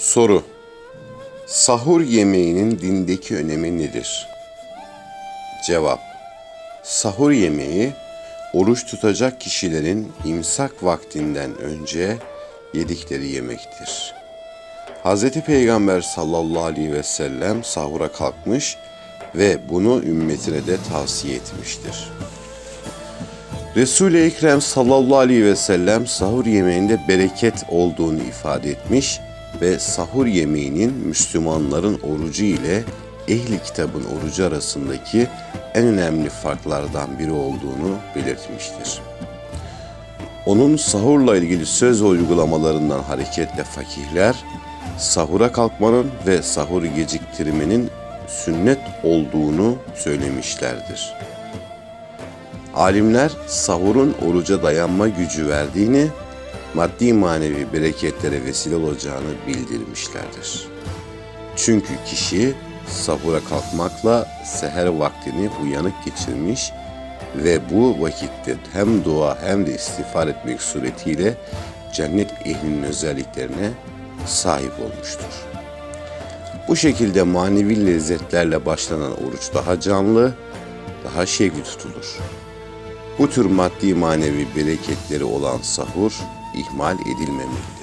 Soru Sahur yemeğinin dindeki önemi nedir? Cevap Sahur yemeği oruç tutacak kişilerin imsak vaktinden önce yedikleri yemektir. Hz. Peygamber sallallahu aleyhi ve sellem sahura kalkmış ve bunu ümmetine de tavsiye etmiştir. Resul-i Ekrem sallallahu aleyhi ve sellem sahur yemeğinde bereket olduğunu ifade etmiş ve sahur yemeğinin Müslümanların orucu ile ehli kitabın orucu arasındaki en önemli farklardan biri olduğunu belirtmiştir. Onun sahurla ilgili söz ve uygulamalarından hareketle fakihler, sahura kalkmanın ve sahuru geciktirmenin sünnet olduğunu söylemişlerdir. Alimler sahurun oruca dayanma gücü verdiğini, maddi manevi bereketlere vesile olacağını bildirmişlerdir. Çünkü kişi sahura kalkmakla seher vaktini uyanık geçirmiş ve bu vakitte hem dua hem de istiğfar etmek suretiyle cennet ehlinin özelliklerine sahip olmuştur. Bu şekilde manevi lezzetlerle başlanan oruç daha canlı, daha şevkli tutulur. Bu tür maddi manevi bereketleri olan sahur ihmal edilmemelidir.